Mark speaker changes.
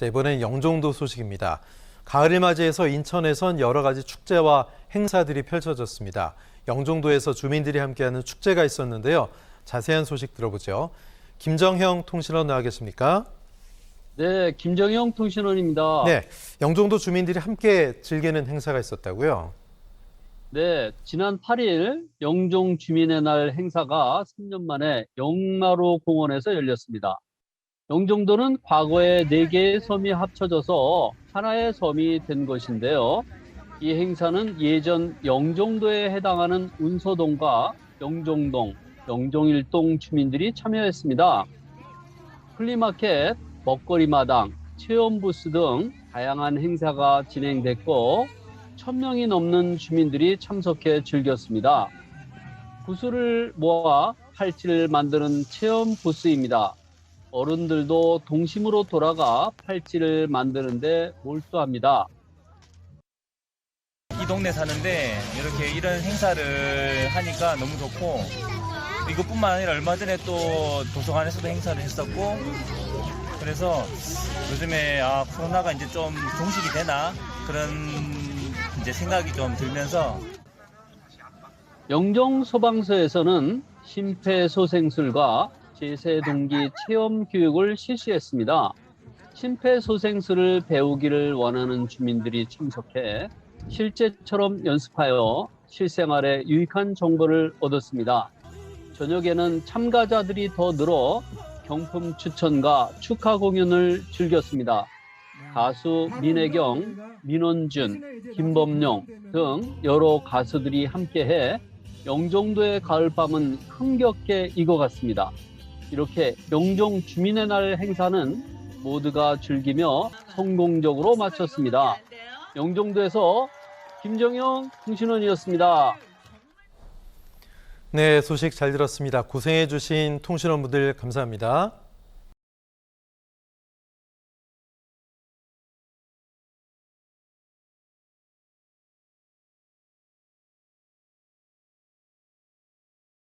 Speaker 1: 자, 이번엔 영종도 소식입니다. 가을을 맞이해서 인천에선 여러 가지 축제와 행사들이 펼쳐졌습니다. 영종도에서 주민들이 함께하는 축제가 있었는데요. 자세한 소식 들어보죠. 김정형 통신원 나와 계십니까?
Speaker 2: 네, 김정영 통신원입니다.
Speaker 1: 네, 영종도 주민들이 함께 즐기는 행사가 있었다고요.
Speaker 2: 네, 지난 8일 영종 주민의 날 행사가 3년 만에 영마로 공원에서 열렸습니다. 영종도는 과거에 4개의 섬이 합쳐져서 하나의 섬이 된 것인데요. 이 행사는 예전 영종도에 해당하는 운서동과 영종동, 영종일동 주민들이 참여했습니다. 플리마켓, 먹거리 마당, 체험 부스 등 다양한 행사가 진행됐고 1000명이 넘는 주민들이 참석해 즐겼습니다. 구슬을 모아 팔찌를 만드는 체험 부스입니다. 어른들도 동심으로 돌아가 팔찌를 만드는데 몰두합니다.
Speaker 3: 이 동네 사는데 이렇게 이런 행사를 하니까 너무 좋고 이것뿐만 아니라 얼마 전에 또 도서관에서도 행사를 했었고 그래서 요즘에 아 코로나가 이제 좀 종식이 되나 그런 이제 생각이 좀 들면서
Speaker 2: 영종 소방서에서는 심폐소생술과 제세동기 체험 교육을 실시했습니다. 심폐소생술을 배우기를 원하는 주민들이 참석해 실제처럼 연습하여 실생활에 유익한 정보를 얻었습니다. 저녁에는 참가자들이 더 늘어 경품 추천과 축하 공연을 즐겼습니다. 가수 민혜경, 민원준, 김범용 등 여러 가수들이 함께해 영종도의 가을밤은 흥겹게 익어갔습니다. 이렇게 영종 주민의 날 행사는 모두가 즐기며 성공적으로 마쳤습니다. 영종도에서 김정영 통신원이었습니다.
Speaker 1: 네, 소식 잘 들었습니다. 고생해 주신 통신원분들 감사합니다.